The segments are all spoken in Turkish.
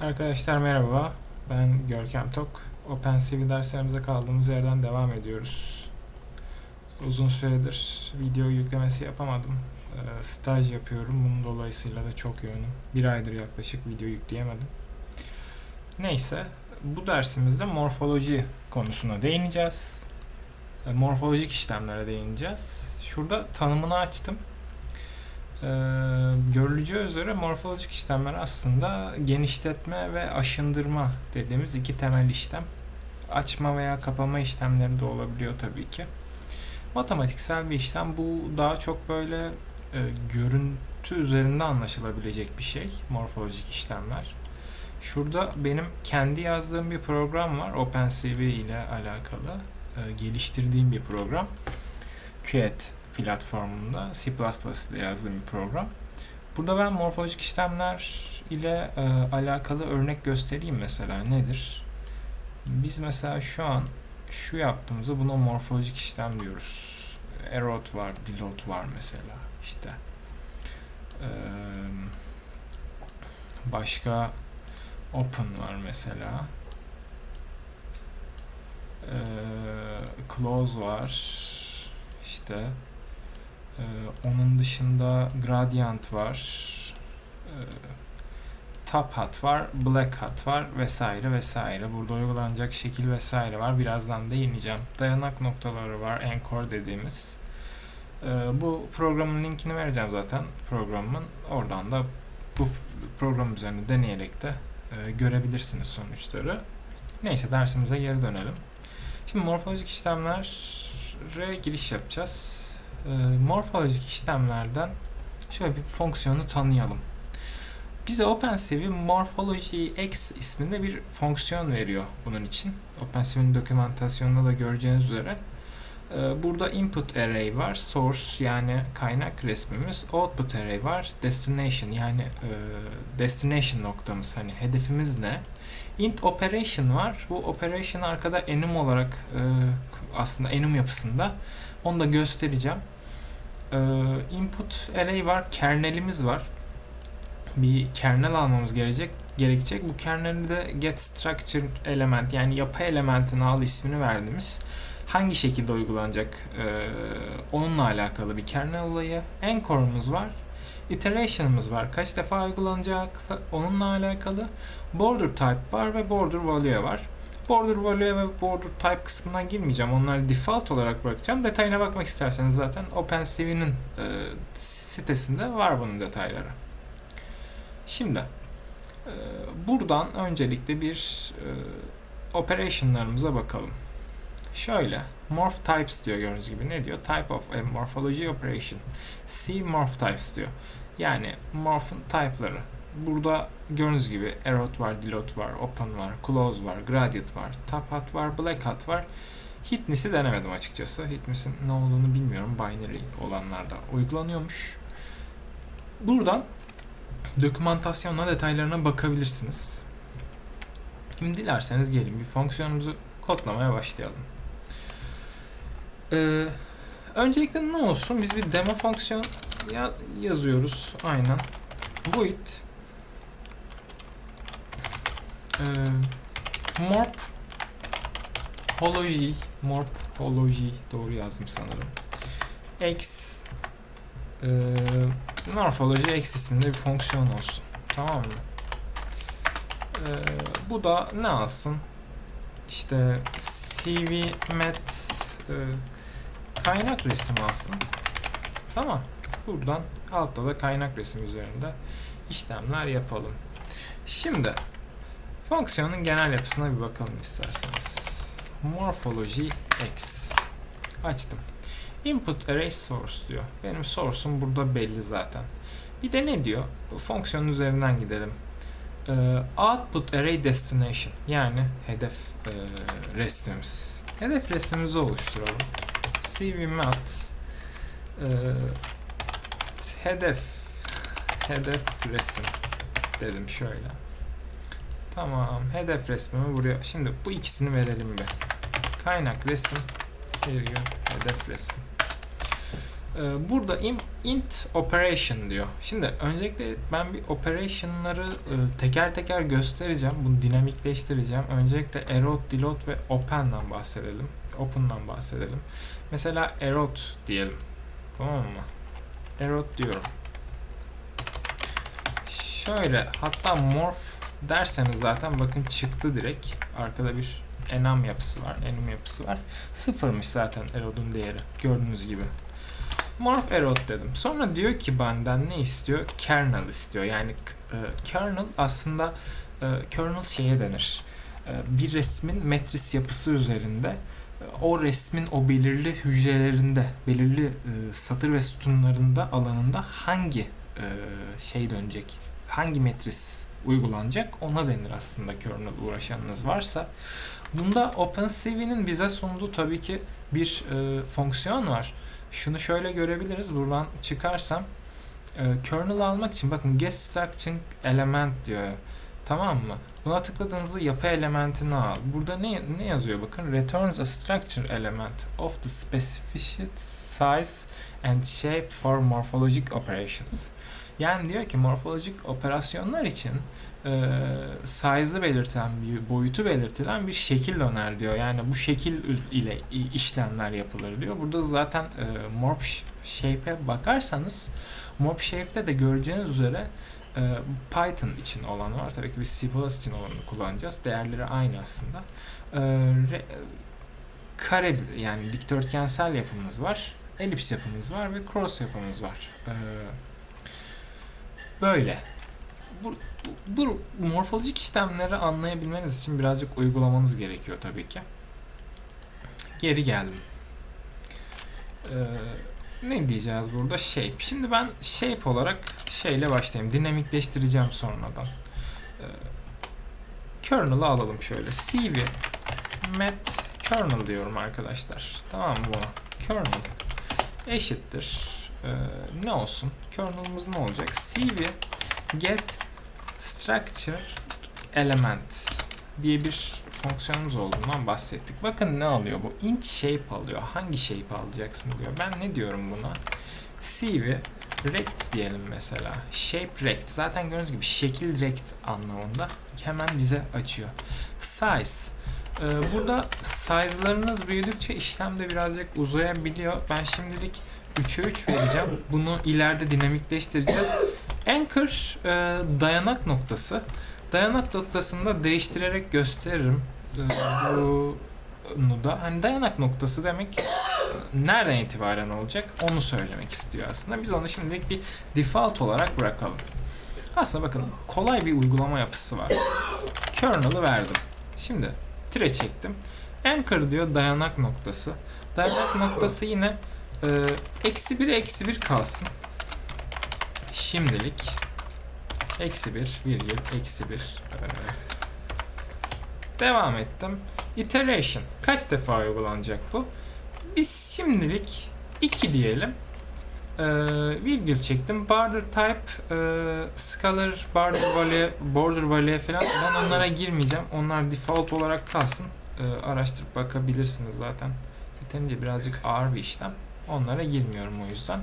Arkadaşlar merhaba. Ben Görkem Tok. OpenCV derslerimize kaldığımız yerden devam ediyoruz. Uzun süredir video yüklemesi yapamadım. Ee, staj yapıyorum. Bunun dolayısıyla da çok yoğunum. Bir aydır yaklaşık video yükleyemedim. Neyse, bu dersimizde morfoloji konusuna değineceğiz. Ee, morfolojik işlemlere değineceğiz. Şurada tanımını açtım. Ee, görüleceği üzere morfolojik işlemler aslında genişletme ve aşındırma dediğimiz iki temel işlem. Açma veya kapama işlemleri de olabiliyor tabii ki. Matematiksel bir işlem. Bu daha çok böyle e, görüntü üzerinde anlaşılabilecek bir şey. Morfolojik işlemler. Şurada benim kendi yazdığım bir program var. OpenCV ile alakalı. e, geliştirdiğim bir program. QET platformunda C++ ile yazdığım bir program. Burada ben morfolojik işlemler ile e, alakalı örnek göstereyim mesela nedir? Biz mesela şu an şu yaptığımızda buna morfolojik işlem diyoruz. Erot var, dilot var mesela işte. Ee, başka open var mesela. Ee, close var. İşte ee, onun dışında gradient var. Ee, top hat var, black hat var vesaire vesaire. Burada uygulanacak şekil vesaire var. Birazdan değineceğim. Dayanak noktaları var, anchor dediğimiz. Ee, bu programın linkini vereceğim zaten programın. Oradan da bu program üzerinde deneyerek de e, görebilirsiniz sonuçları. Neyse dersimize geri dönelim. Şimdi morfolojik işlemlere giriş yapacağız. Ee, morfolojik işlemlerden şöyle bir fonksiyonu tanıyalım. Bize OpenCV Morphology X isminde bir fonksiyon veriyor bunun için. OpenCV'nin dokümantasyonunda da göreceğiniz üzere. Ee, burada input array var, source yani kaynak resmimiz, output array var, destination yani e, destination noktamız hani hedefimiz ne? Int operation var. Bu operation arkada enum olarak e, aslında enum yapısında. Onu da göstereceğim. Ee, input array var, kernelimiz var. Bir kernel almamız gerekecek. Gerekecek. Bu kerneli de get structure element yani yapı elementine al ismini verdiğimiz hangi şekilde uygulanacak ee, onunla alakalı bir kernel olayı. Anchor'umuz var. Iteration'ımız var. Kaç defa uygulanacak onunla alakalı. Border type var ve border value var. Border value ve border type kısmına girmeyeceğim. Onları default olarak bırakacağım. Detayına bakmak isterseniz zaten OpenCV'nin e, sitesinde var bunun detayları. Şimdi e, buradan öncelikle bir e, operationlarımıza bakalım. Şöyle morph types diyor gördüğünüz gibi. Ne diyor? Type of a morphology operation. C morph types diyor. Yani morph'un type'ları. Burada gördüğünüz gibi erot var, dilot var, open var, close var, gradient var, top hat var, black hat var. Hitmis'i denemedim açıkçası. Hitmis'in ne olduğunu bilmiyorum. Binary olanlarda uygulanıyormuş. Buradan dokümantasyonla detaylarına bakabilirsiniz. Şimdi dilerseniz gelin bir fonksiyonumuzu kodlamaya başlayalım. Ee, öncelikle ne olsun? Biz bir demo fonksiyon ya yazıyoruz. Aynen. Void ee, morp hology doğru yazdım sanırım. X e, morphology X isminde bir fonksiyon olsun. Tamam mı? E, bu da ne alsın? İşte CV met e, kaynak resim alsın. Tamam. Buradan altta da kaynak resim üzerinde işlemler yapalım. Şimdi Fonksiyonun genel yapısına bir bakalım isterseniz. Morphology X. Açtım. Input array source diyor. Benim source'um burada belli zaten. Bir de ne diyor? Bu fonksiyonun üzerinden gidelim. Ee, output array destination yani hedef e, resmimiz. Hedef resmimizi oluşturalım. cvmat e, hedef hedef resim dedim şöyle. Tamam. Hedef resmimi buraya. Şimdi bu ikisini verelim bir. Kaynak resim veriyor. Hedef resim. Ee, burada int operation diyor. Şimdi öncelikle ben bir operation'ları e, teker teker göstereceğim. Bunu dinamikleştireceğim. Öncelikle erot, deload ve open'dan bahsedelim. Open'dan bahsedelim. Mesela erot diyelim. Tamam mı? Erot diyorum. Şöyle hatta morph derseniz zaten bakın çıktı direkt. Arkada bir enum yapısı var. Enum yapısı var. Sıfırmış zaten erot'un değeri. Gördüğünüz gibi. Morph erot dedim. Sonra diyor ki benden ne istiyor? Kernel istiyor. Yani e, kernel aslında e, kernel şeye denir. E, bir resmin metris yapısı üzerinde e, o resmin o belirli hücrelerinde, belirli e, satır ve sütunlarında alanında hangi e, şey dönecek, hangi metris uygulanacak ona denir aslında kernel uğraşanınız varsa. Bunda OpenCV'nin bize sunduğu tabii ki bir e, fonksiyon var. Şunu şöyle görebiliriz. Buradan çıkarsam e, kernel almak için bakın get structuring element diyor. Tamam mı? Buna tıkladığınızda yapı elementini al. Burada ne ne yazıyor bakın? Returns a structure element of the specific size and shape for morphologic operations. Yani diyor ki morfolojik operasyonlar için e, size'ı belirten, bir boyutu belirtilen bir şekil döner diyor. Yani bu şekil ile işlemler yapılır diyor. Burada zaten e, morph shape'e bakarsanız morph shape'te de göreceğiniz üzere e, Python için olan var. Tabii ki biz C++ için olanını kullanacağız. Değerleri aynı aslında. E, re- kare yani dikdörtgensel yapımız var. Elips yapımız var ve cross yapımız var. E, böyle. Bu, bu, bu morfolojik işlemleri anlayabilmeniz için birazcık uygulamanız gerekiyor tabii ki. Geri geldim. Ee, ne diyeceğiz burada? Shape. Şimdi ben shape olarak şeyle başlayayım. Dinamikleştireceğim sonradan. Ee, kernel'ı alalım şöyle. CV met kernel diyorum arkadaşlar. Tamam mı buna? Kernel eşittir. Ee, ne olsun? Kernel'ımız ne olacak? CV get structure element diye bir fonksiyonumuz olduğundan bahsettik. Bakın ne alıyor bu? int shape alıyor. Hangi shape alacaksın diyor. Ben ne diyorum buna? CV rect diyelim mesela. Shape rect. Zaten gördüğünüz gibi şekil rect anlamında hemen bize açıyor. Size. Ee, burada size'larınız büyüdükçe işlemde birazcık uzayabiliyor. Ben şimdilik 3'e 3 vereceğim. Bunu ileride dinamikleştireceğiz. Anchor e, dayanak noktası. Dayanak noktasında değiştirerek gösteririm. E, bunu da hani dayanak noktası demek nereden itibaren olacak onu söylemek istiyor aslında. Biz onu şimdilik bir default olarak bırakalım. Aslında bakın kolay bir uygulama yapısı var. Kernel'ı verdim. Şimdi tire çektim. Anchor diyor dayanak noktası. Dayanak noktası yine eksi bir eksi bir kalsın. Şimdilik eksi bir virgül eksi bir e, devam ettim. Iteration. Kaç defa uygulanacak bu? Biz şimdilik 2 diyelim. Ee, virgül çektim. Border type, e, scalar, border value, border value falan ben onlara girmeyeceğim. Onlar default olarak kalsın. Ee, araştırıp bakabilirsiniz zaten. Yeterince birazcık ağır bir işlem. Onlara girmiyorum o yüzden.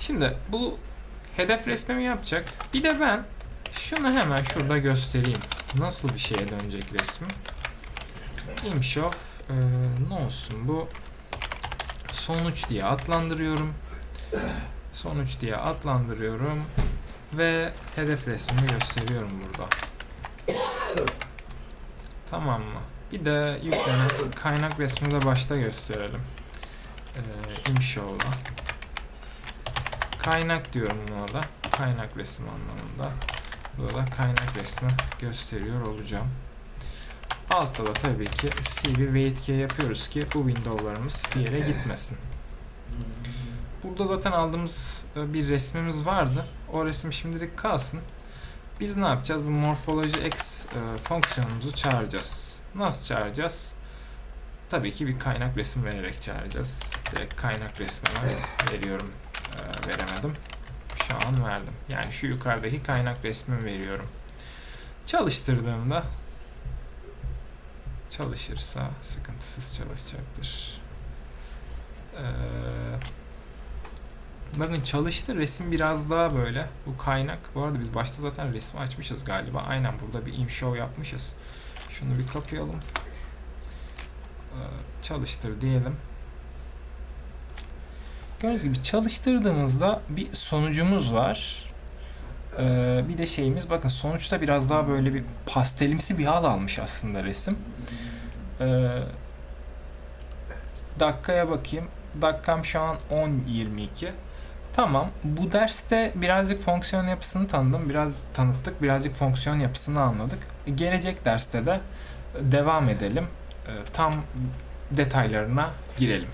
Şimdi bu hedef resmimi yapacak. Bir de ben şunu hemen şurada göstereyim. Nasıl bir şeye dönecek resmim. Imshov e, ne olsun bu sonuç diye adlandırıyorum. Sonuç diye adlandırıyorum ve hedef resmimi gösteriyorum burada. Tamam mı? Bir de yüklenen kaynak resmini de başta gösterelim. Ee, Imshow'la. Kaynak diyorum buna da. Kaynak resim anlamında. Burada kaynak resmi gösteriyor olacağım. Altta da tabii ki CV wait key yapıyoruz ki bu windowlarımız bir yere gitmesin. Burada zaten aldığımız e, bir resmimiz vardı. O resim şimdilik kalsın. Biz ne yapacağız? Bu morphology x e, fonksiyonumuzu çağıracağız. Nasıl çağıracağız? Tabii ki bir kaynak resim vererek çağıracağız. Direkt kaynak resmine veriyorum. E, veremedim. Şu an verdim. Yani şu yukarıdaki kaynak resmimi veriyorum. Çalıştırdığımda çalışırsa sıkıntısız çalışacaktır. Ee, Bakın çalıştı. Resim biraz daha böyle. Bu kaynak. Bu arada biz başta zaten resmi açmışız galiba. Aynen burada bir imshow yapmışız. Şunu bir kapayalım. Ee, çalıştır diyelim. Gördüğünüz gibi çalıştırdığımızda bir sonucumuz var. Ee, bir de şeyimiz bakın sonuçta biraz daha böyle bir pastelimsi bir hal almış aslında resim. Ee, dakikaya bakayım. Dakikam şu an 10.22. Tamam. Bu derste birazcık fonksiyon yapısını tanıdım. Biraz tanıttık. Birazcık fonksiyon yapısını anladık. Gelecek derste de devam edelim. Ee, Tam detaylarına girelim.